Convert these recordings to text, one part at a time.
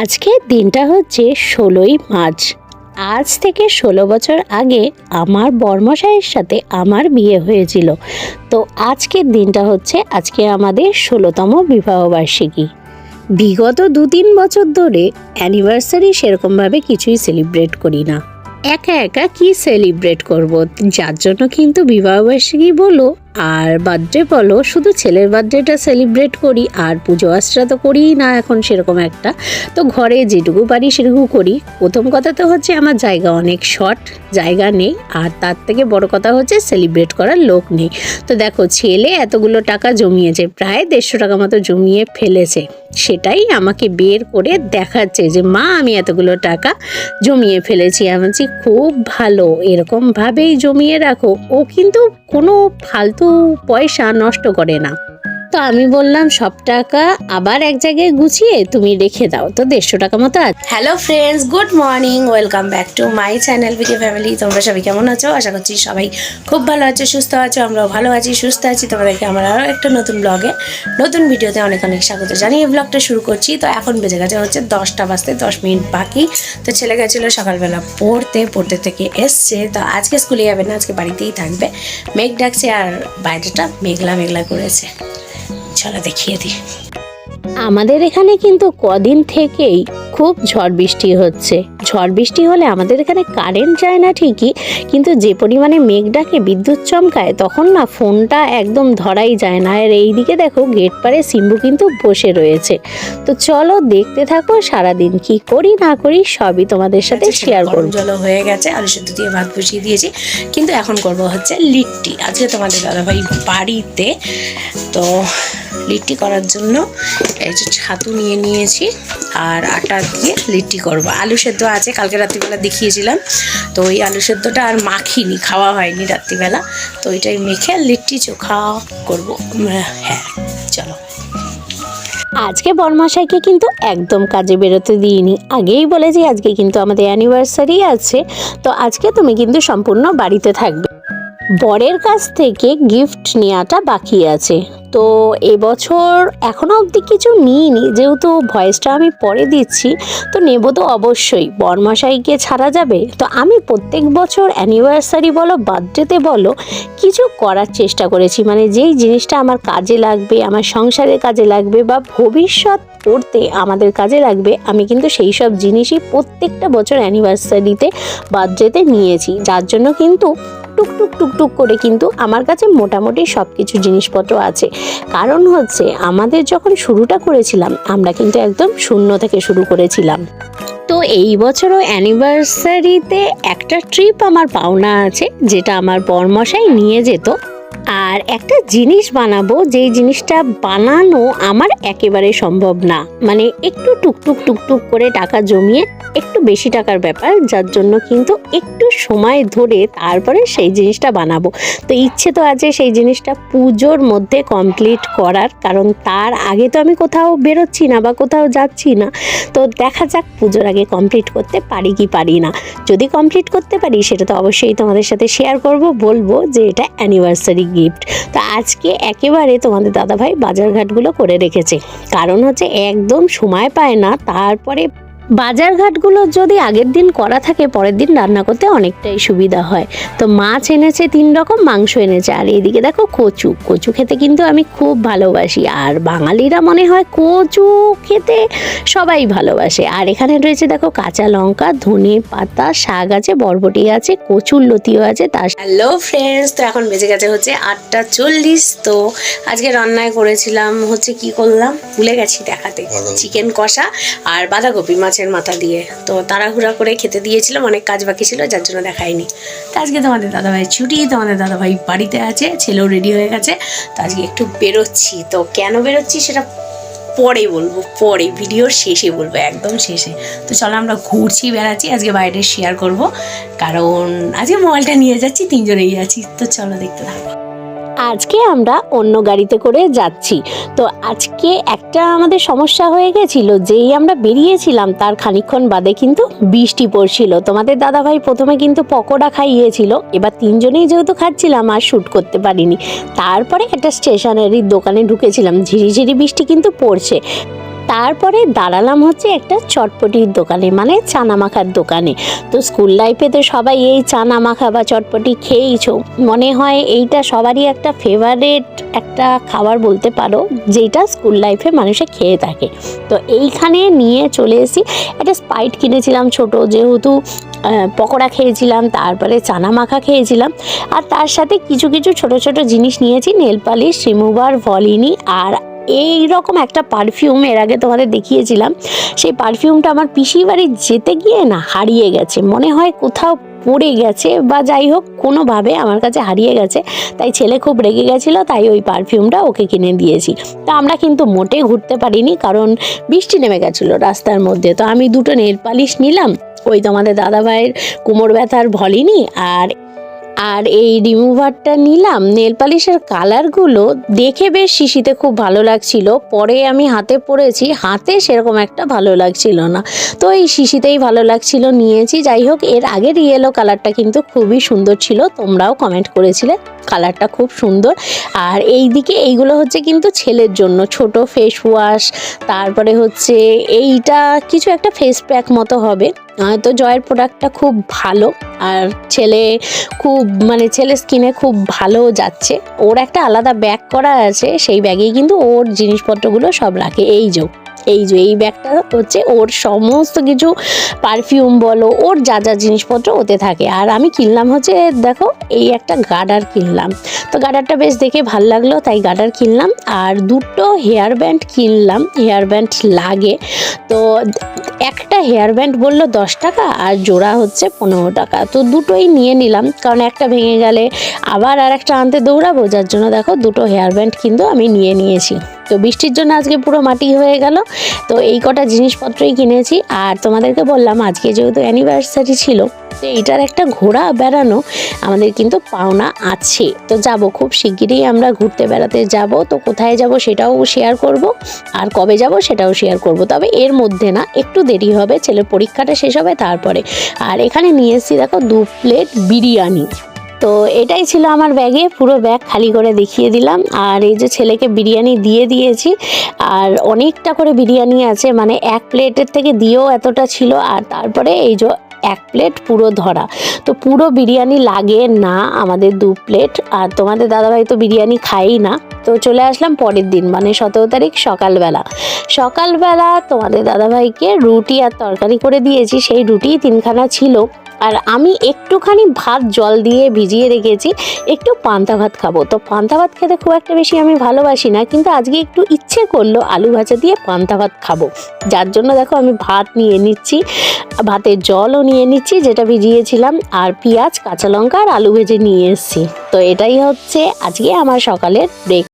আজকে দিনটা হচ্ছে ষোলোই মার্চ। আজ থেকে ষোলো বছর আগে আমার বর্মশাইয়ের সাথে আমার বিয়ে হয়েছিল। তো আজকের দিনটা হচ্ছে আজকে আমাদের ষোলোতম বিবাহবার্ষিকী বিগত দু তিন বছর ধরে অ্যানিভার্সারি সেরকমভাবে কিছুই সেলিব্রেট করি না। একা একা কি সেলিব্রেট করব? যার জন্য কিন্তু বিবাহবার্ষিকী বলো আর বার্থডে বলো, শুধু ছেলের বার্থডেটা সেলিব্রেট করি আর পুজো আশ্রা তো করিই না এখন সেরকম একটা। তো ঘরে যেটুকু পারি সেটুকু করি। প্রথম কথা তো হচ্ছে আমার জায়গা অনেক শর্ট জায়গা নেই। আর তার থেকে বড় কথা হচ্ছে সেলিব্রেট করার লোক নেই। তো দেখো, ছেলে এতগুলো টাকা জমিয়েছে, প্রায় দেড়শো টাকা মতো জমিয়ে ফেলেছে। সেটাই আমাকে বের করে দেখাচ্ছে যে, মা, আমি এতগুলো টাকা জমিয়ে ফেলেছি। আমি খুব ভালো। এরকমভাবেই জমিয়ে রাখো। ও কিন্তু কোনো ফালতু পয়সা নষ্ট করে না। তো আমি বললাম, সব টাকা আবার এক জায়গায় গুছিয়ে তুমি রেখে দাও, তো দেড়শো টাকা মতো আছে। Hello friends good morning welcome back to my channel VK family তোমরা সবাই কেমন আছো? আশা করছি সবাই খুব ভালো আছো, সুস্থ আছো, আমরাও ভালো আছি, সুস্থ আছি। তোমাদেরকে আমার আরও একটা নতুন ব্লগে নতুন ভিডিওতে অনেক অনেক স্বাগত জানিয়ে ব্লগটা শুরু করছি। তো এখন বেজে গেছে হচ্ছে দশটা বাজতে দশ মিনিট বাকি। তো ছেলে গেছিল সকালবেলা পড়তে পড়তে থেকে এসছে। তো আজকে স্কুলে যাবে না, আজকে বাড়িতেই থাকবে। মেঘ ডাকছে আর বাইরেটা মেঘলা মেঘলা করেছে। চলো দেখিয়ে দিই। আমাদের এখানে কিন্তু কদিন থেকেই খুব ঝড় বৃষ্টি হচ্ছে। ঝড় বৃষ্টি হলে আমাদের এখানে কারেন্ট যায় না ঠিকই কিন্তু যে পরিমাণে মেঘ ডাকে বিদ্যুৎ চমকায় তখন না ফোনটা একদম ধরাই যায় না। আর এইদিকে দেখো গেট পারে সিম্বু কিন্তু বসে রয়েছে। তো চলো দেখতে থাকো সারাদিন কি করি না করি সবই তোমাদের সাথে শেয়ার করব। জল হয়ে গেছে আলু সেদ্ধ দিয়ে ভাত বসিয়ে দিয়েছি কিন্তু এখন করব হচ্ছে লিট্টি। আজকে তোমাদের দাদাভাই বাড়িতে তো লিট্টি করার জন্য এই যে ছাতু নিয়ে নিয়েছি আর আটা দিয়ে লিট্টি করব। আলু সেদ্ধ আছে, কালকে রাত্রিবেলা দেখিয়েছিলাম। তো ওই আলু সেদ্ধটা আর মাখিনি, খাওয়া হয়নি রাত্রিবেলা। তো ওইটাই মেখে লিট্টি চোখা করব। হ্যাঁ চলো। আজকে বরমাশাইকে কিন্তু একদম কাজে বেরোতে দিইনি। আগেই বলেছি আজকে কিন্তু আমাদের অ্যানিভার্সারি আছে। তো আজকে তুমি কিন্তু সম্পূর্ণ বাড়িতে থাকবে। বরের কাছ থেকে গিফট নেওয়াটা বাকি আছে। তো এবছর এখনও অবধি কিছু নিইনি, যেহেতু ভয়েসটা আমি পরে দিচ্ছি, তো নেব তো অবশ্যই। বরমাশাইকে ছাড়া যাবে? তো আমি প্রত্যেক বছর অ্যানিভার্সারি বলো বার্থডেতে বলো, কিছু করার চেষ্টা করেছি। মানে যেই জিনিসটা আমার কাজে লাগবে, আমার সংসারের কাজে লাগবে বা ভবিষ্যৎ করতে আমাদের কাজে লাগবে, আমি কিন্তু সেই সব জিনিসই প্রত্যেকটা বছর অ্যানিভার্সারিতে বার্থডেতে নিয়েছি। যার জন্য কিন্তু টুকটুক টুকটুক করে কিন্তু আমার কাছে মোটামুটি সব কিছু জিনিসপত্র আছে। কারণ হচ্ছে আমাদের যখন শুরুটা করেছিলাম, আমরা কিন্তু একদম শূন্য থেকে শুরু করেছিলাম। তো এই বছরও অ্যানিভার্সারিতে একটা ট্রিপ আমার পাওনা আছে, যেটা আমার বরমশাই নিয়ে যেত। আর একটা জিনিস বানাবো, যেই জিনিসটা বানানো আমার একেবারে সম্ভব না। মানে একটু টুকটুক টুকটুক করে টাকা জমিয়ে একটু বেশি টাকার ব্যাপার, যার জন্য কিন্তু একটু সময় ধরে তারপরে সেই জিনিসটা বানাবো। তো ইচ্ছে তো আছে সেই জিনিসটা পুজোর মধ্যে কমপ্লিট করার, কারণ তার আগে তো আমি কোথাও বেরোচ্ছি না বা কোথাও যাচ্ছি না। তো দেখা যাক পুজোর আগে কমপ্লিট করতে পারি কি পারি না। যদি কমপ্লিট করতে পারি, সেটা তো অবশ্যই তোমাদের সাথে শেয়ার করব, বলব যে এটা অ্যানিভার্সারি গিফট তো আজকে একেবারে তোমাদের দাদাভাই বাজারঘাটগুলো করে রেখেছে। কারণ হচ্ছে একদম সময় পায় না, তারপরে বাজারঘাটগুলো যদি আগের দিন করা থাকে পরের দিন রান্না করতে অনেকটাই সুবিধা হয়। তো মাছ এনেছে তিন রকম মাংস এনেছে। আর এদিকে দেখো কচু। কচু খেতে কিন্তু আমি খুব ভালোবাসি। আর বাঙালিরা মনে হয় কচু খেতে সবাই ভালোবাসে। আর এখানে রয়েছে দেখো কাঁচা লঙ্কা ধনে পাতা শাক আছে বরবটি আছে কচুর লতিও আছে তার হ্যালো ফ্রেন্ডস তো এখন বেজে গেছে হচ্ছে আটটা চল্লিশ। তো আজকে রান্নায় করেছিলাম হচ্ছে কি করলাম? ভুলে গেছি দেখাতে। চিকেন কষা আর বাঁধাকপি। মাছের মাথা দিয়ে। তো তাড়াহুড়া করে খেতে দিয়েছিলাম, অনেক কাজ বাকি ছিল, যার জন্য দেখায়নি। তো আজকে তোমাদের দাদাভাই ছুটি, তোমাদের দাদাভাই বাড়িতে আছে, ছেলেও রেডি হয়ে গেছে। তো আজকে একটু বেরোচ্ছি। তো কেন বেরোচ্ছি সেটা পরে বলব, পরে ভিডিওর শেষে বলব, একদম শেষে। তো চলো আমরা ঘুরছি, বেড়াচ্ছি, আজকে বাইরে শেয়ার করব। কারণ আজকে মোবাইলটা নিয়ে যাচ্ছি, তিনজনেই যাচ্ছি তো চলো দেখতে থাকো। আজকে আমরা অন্য গাড়িতে করে যাচ্ছি। তো আজকে একটা আমাদের সমস্যা হয়ে গেছিল, যেই আমরা বেরিয়েছিলাম তার খানিক্ষণ বাদে কিন্তু বৃষ্টি পড়ছিল। তোমাদের দাদাভাই প্রথমে কিন্তু পকোড়া খাইয়েছিল, এবার তিনজনেই যেহেতু খাচ্ছিলাম আর শ্যুট করতে পারিনি। তারপরে একটা স্টেশনারির দোকানে ঢুকেছিলাম, ঝিরিঝিরি বৃষ্টি কিন্তু পড়ছে। তারপরে দাঁড়ালাম হচ্ছে একটা চটপটির দোকানে মানে চানা মাখার দোকানে। তো স্কুল লাইফে তো সবাই এই চানা মাখা বা চটপটি খেয়েইছো। মনে হয় এইটা সবারই একটা ফেভারেট একটা খাবার বলতে পারো, যেটা স্কুল লাইফে মানুষে খেয়ে থাকে। তো এইখানে নিয়ে চলে এসেছি। একটা স্পাইট কিনেছিলাম ছোট, যেহেতু পকোড়া খেয়েছিলাম, তারপরে চানা মাখা খেয়েছিলাম। আর তার সাথে কিছু কিছু ছোট ছোট জিনিস নিয়েছি, নেল পালিশ রিমুভার ভলিনি আর এই রকম একটা পারফিউম এর আগে তোমাদের দেখিয়েছিলাম। সেই পারফিউমটা আমার পিসির বাড়ি যেতে গিয়ে না হারিয়ে গেছে। মনে হয় কোথাও পড়ে গেছে বা যাই হোক, কোনোভাবে আমার কাছে হারিয়ে গেছে। তাই ছেলে খুব রেগে গেছিল, তাই ওই পারফিউমটা ওকে কিনে দিয়েছি। তো আমরা কিন্তু মোটে ঘুরতে পারিনি, কারণ বৃষ্টি নেমে গেছিল রাস্তার মধ্যে। তো আমি দুটো নেল পালিশ নিলাম, ওই তোমাদের দাদাভাইয়ের কোমর ব্যথার ভলিনি, আর আর এই রিমুভারটা নিলাম নেল পালিশের কালারগুলো দেখে বেশ শিশিতে খুব ভালো লাগছিল। পরে আমি হাতে পরেছি, হাতে সেরকম একটা ভালো লাগছিল না। তো এই শিশিতেই ভালো লাগছিল, নিয়েছি। যাই হোক, এর আগের ইয়েলো কালারটা কিন্তু খুবই সুন্দর ছিল, তোমরাও কমেন্ট করেছিলে। কালারটা খুব সুন্দর। আর এই দিকে এইগুলো হচ্ছে কিন্তু ছেলের জন্য, ছোট ফেস ওয়াশ তারপরে হচ্ছে এইটা কিছু একটা ফেস প্যাক মতো হবে। তো জয়ের প্রোডাক্টটা খুব ভালো আর ছেলে খুব মানে ছেলে স্কিনে খুব ভালো যাচ্ছে। ওর একটা আলাদা ব্যাগ করা আছে, সেই ব্যাগেই কিন্তু ওর জিনিসপত্রগুলো সব রাখে। এই যে এই যে, এই ব্যাগটা হচ্ছে ওর সমস্ত কিছু পারফিউম বলো, ওর যা যা জিনিসপত্র ওতে থাকে। আর আমি কিনলাম হচ্ছে, দেখো, এই একটা গার্ডার কিনলাম। তো গার্ডারটা বেশ দেখে ভালো লাগল, তাই গার্ডার কিনলাম। আর দুটো হেয়ার ব্যান্ড কিনলাম, হেয়ার ব্যান্ড লাগে। তো একটা হেয়ার ব্যান্ড বলল দশ টাকা, আর জোড়া হচ্ছে পনেরো টাকা। তো দুটোই নিয়ে নিলাম, কারণ একটা ভেঙে গেলে আবার আর একটা আনতে দৌড়াবো, যার জন্য দেখো দুটো হেয়ার ব্যান্ড কিন্তু আমি নিয়ে নিয়েছি। তো বৃষ্টির জন্য আজকে পুরো মাটি হয়ে গেল তো এই কটা জিনিসপত্রই কিনেছি আর তোমাদেরকে বললাম, আজকে যেহেতু অ্যানিভার্সারি ছিল, তো এইটার একটা ঘোরা বেড়ানো আমাদের কিন্তু পাওনা আছে। তো যাব, খুব শিগগিরই আমরা ঘুরতে বেড়াতে যাব। তো কোথায় যাব সেটাও শেয়ার করব, আর কবে যাব সেটাও শেয়ার করব। তবে এর মধ্যে না, একটু দেরি হবে, ছেলের পরীক্ষাটা শেষ হবে তারপরে। আর এখানে নিয়ে এসেছি, দেখো, দু প্লেট বিরিয়ানি। তো এটাই ছিল আমার ব্যাগে, পুরো ব্যাগ খালি করে দেখিয়ে দিলাম। আর এই যে ছেলেকে বিরিয়ানি দিয়ে দিয়েছি, আর অনেকটা করে বিরিয়ানি আছে মানে এক প্লেটের থেকে দিয়েও এতটা ছিল, আর তারপরে এই যে এক প্লেট পুরো ধরা। তো পুরো বিরিয়ানি লাগে না আমাদের দু প্লেট, আর তোমাদের দাদাভাই তো বিরিয়ানি খাই না। তো চলে আসলাম পরের দিন মানে সতেরো তারিখ সকালবেলা। সকালবেলা তোমাদের দাদাভাইকে রুটি আর তরকারি করে দিয়েছি, সেই রুটি তিনখানা ছিল। আর আমি একটুখানি ভাত জল দিয়ে ভিজিয়ে রেখেছি, একটু পান্তা ভাত খাব। তো পান্তা ভাত খেতে খুব একটা বেশি আমি ভালোবাসি না, কিন্তু আজকে একটু ইচ্ছে করল আলু ভাজা দিয়ে পান্তা ভাত খাব। যার জন্য দেখো আমি ভাত নিয়ে নিচ্ছি, ভাতের জলও নিয়ে নিচ্ছি, যেটা ভিজিয়েছিলাম, আর পেঁয়াজ, কাঁচা লঙ্কা আর আলু ভেজে নিয়ে এসেছি। তো এটাই হচ্ছে আজকে আমার সকালের ব্রেক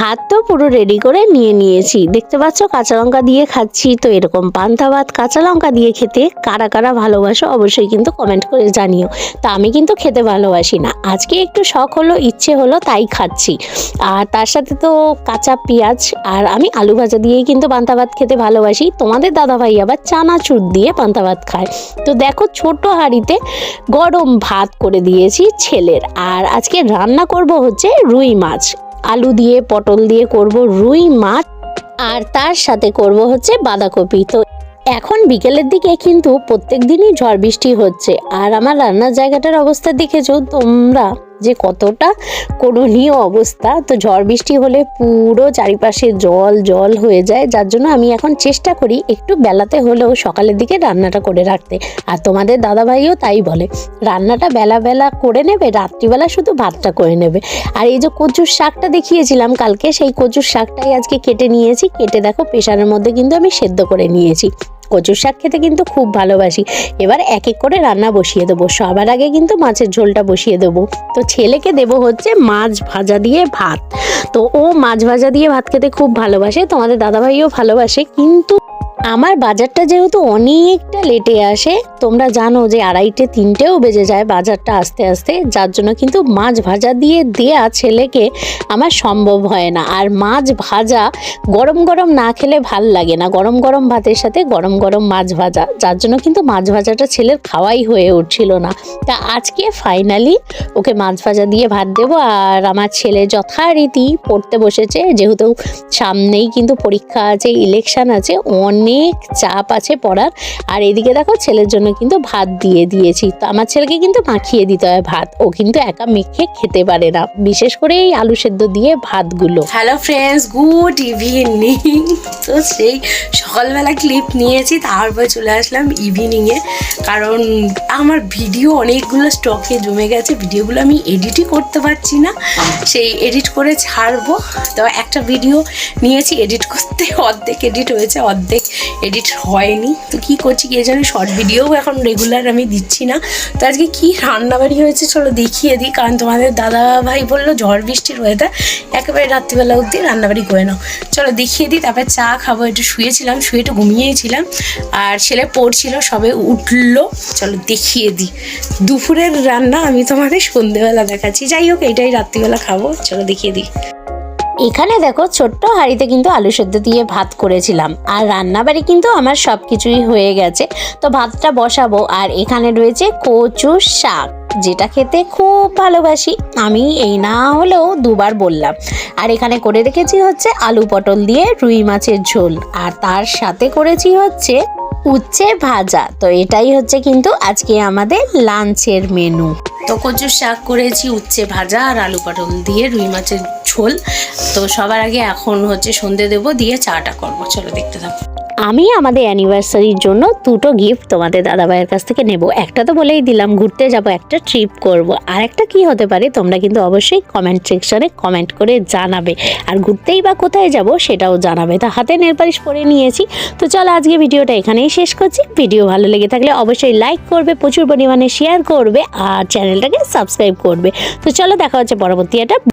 ভাত তো পুরো রেডি করে নিয়ে নিয়েছি। দেখতে পাচ্ছ, কাঁচা লঙ্কা দিয়ে খাচ্ছি। তো এরকম পান্তা ভাত, কাঁচা লঙ্কা দিয়ে খেতে কারা কারা ভালোবাসো অবশ্যই কিন্তু কমেন্ট করে জানিও। তা আমি কিন্তু খেতে ভালোবাসি না। আজকে একটু শখ হলো, ইচ্ছে হলো, তাই খাচ্ছি। আর তার সাথে তো কাঁচা পেঁয়াজ আর আমি আলু ভাজা দিয়েই কিন্তু পান্তা ভাত খেতে ভালোবাসি। তোমাদের দাদাভাই আবার চানাচুর দিয়ে পান্তা ভাত খায়। তো দেখো, ছোট হাঁড়িতে গরম ভাত করে দিয়েছি ছেলের। আর আজকে রান্না করব হচ্ছে রুই মাছ। আলু দিয়ে, পটল দিয়ে করব রুই মাছ, আর তার সাথে করব হচ্ছে বাঁধাকপি। তো এখন বিকেলের দিকে কিন্তু প্রত্যেক দিনই ঝড় বৃষ্টি হচ্ছে, আর আমার রান্নার জায়গাটার অবস্থা দেখেছ তোমরা যে কতটা করণীয় অবস্থা। তো ঝড় বৃষ্টি হলে পুরো চারিপাশে জল জল হয়ে যায়। যার জন্য আমি এখন চেষ্টা করি একটু বেলাতে হলেও সকালের দিকে রান্নাটা করে রাখতে। আর তোমাদের দাদাভাইও তাই বলে, রান্নাটা বেলা বেলা করে নেবে, রাত্রিবেলা শুধু ভাতটা করে নেবে। আর এই যে কচুর শাকটা দেখিয়েছিলাম কালকে, সেই কচুর শাকটাই আজকে কেটে নিয়েছি। কেটে দেখো প্রেশারের মধ্যে কিন্তু আমি সেদ্ধ করে নিয়েছি। কচুর শাক খেতে কিন্তু খুব ভালোবাসি। এবার এক এক করে রান্না বসিয়ে দেবো। সবার আগে কিন্তু মাছের ঝোলটা বসিয়ে দেবো। তো ছেলেকে দেব হচ্ছে মাছ ভাজা দিয়ে ভাত। তো ও মাছ ভাজা দিয়ে ভাত খেতে খুব ভালোবাসে। তোমাদের দাদাভাইও ভালোবাসে। কিন্তু আমার বাজারটা যেহেতু অনেকটা লেটে আসে, তোমরা জানো যে আড়াইটে তিনটেও বেজে যায় বাজারটা আস্তে আস্তে, যার জন্য কিন্তু মাছ ভাজা দিয়ে দেয়া ছেলেকে আমার সম্ভব হয় না। আর মাছ ভাজা গরম গরম না খেলে ভালো লাগে না। গরম গরম ভাতের সাথে গরম গরম মাছ ভাজা, যার জন্য কিন্তু মাছ ভাজাটা ছেলের খাওয়াই হয়ে উঠছিল না। তা আজকে ফাইনালি ওকে মাছ ভাজা দিয়ে ভাত দেবো, আর আমার ছেলে যথারীতি পড়তে বসেছে, যেহেতু সামনেই কিন্তু পরীক্ষা আছে ইলেকশন আছে অনেক চাপ আছে পড়ার। আর এদিকে দেখো ছেলের জন্য কিন্তু ভাত দিয়ে দিয়েছি। তো আমার ছেলেকে কিন্তু মাখিয়ে দিতে হয় ভাত। ও কিন্তু একা মেখে খেতে পারে না। বিশেষ করে এই আলু সেদ্ধ দিয়ে ভাতগুলো। হ্যালো ফ্রেন্ডস গুড ইভিনিং তো সেই সকালবেলা ক্লিপ নিয়েছি, তারপর চলে আসলাম ইভিনিংয়ে কারণ আমার ভিডিও অনেকগুলো স্টকে জমে গেছে। ভিডিওগুলো আমি এডিটই করতে পারছি না। সেই এডিট করে ছাড়বো। তো একটা ভিডিও নিয়েছি এডিট করতে অর্ধেক এডিট হয়েছে, অর্ধেক এডিট হয়নি। তো কি করছি কে জানি শর্ট ভিডিও এখন রেগুলার আমি দিচ্ছি না। তো আজকে কি রান্নাবাড়ি হয়েছে চলো দেখিয়ে দিই, কারণ তোমাদের দাদা ভাই বলল ঝড় বৃষ্টির ওয়েদার একেবারে রাত্রিবেলা অবধি রান্নাবাড়ি করে নাও। চলো দেখিয়ে দিই, তারপরে চা খাব, একটু শুয়েছিলাম, শুয়ে একটু ঘুমিয়েছিলাম, আর ছেলে পড়ছিল, সবে উঠল। চলো দেখিয়ে দিই। দুপুরের রান্না আমি তোমাদের সন্ধেবেলা দেখাচ্ছি। যাই হোক, এটাই রাত্রিবেলা খাব। চলো দেখিয়ে দিই। এখানে দেখো ছোট্ট হাঁড়িতে কিন্তু আলু সেদ্ধ দিয়ে ভাত করেছিলাম। আর রান্নাবাড়ি কিন্তু আমার সব কিছুই হয়ে গেছে। তো ভাতটা বসাবো। আর এখানে রয়েছে কচু শাক, যেটা খেতে খুব ভালোবাসি। আমি এই না হলেও দুবার বললাম। আর এখানে করে রেখেছি হচ্ছে আলু পটল দিয়ে রুই মাছের ঝোল। আর তার সাথে করেছি হচ্ছে উচ্ছে ভাজা। তো এটাই হচ্ছে কিন্তু আজকে আমাদের লাঞ্চের মেনু তো কচুর শাক করেছি, উচ্ছে ভাজা আর আলু পটল দিয়ে রুই মাছের ঝোল। তো সবার আগে এখন হচ্ছে সন্ধে দেবো, দিয়ে চাটা করব। চলো দেখতে থাকো। আমি আমাদের অ্যানিভার্সারির জন্য দুটো গিফট তোমাদের দাদাভাইয়ের কাছ থেকে নেব। একটা তো বলেই দিলাম, ঘুরতে যাব, একটা ট্রিপ করব। আর একটা কি হতে পারে, তোমরা কিন্তু অবশ্যই কমেন্ট সেকশনে কমেন্ট করে জানাবে। আর ঘুরতেই বা কোথায় যাব, সেটাও জানাবে। তা হাতে নেলপালিশ পরে নিয়েছি। তো চলো আজকে ভিডিওটা এখানেই শেষ করছি। ভিডিও ভালো লেগে থাকলে অবশ্যই লাইক করবে, প্রচুর পরিমাণে শেয়ার করবে, আর চ্যানেলটাকে সাবস্ক্রাইব করবে। তো চলো দেখা হচ্ছে পরবর্তী একটা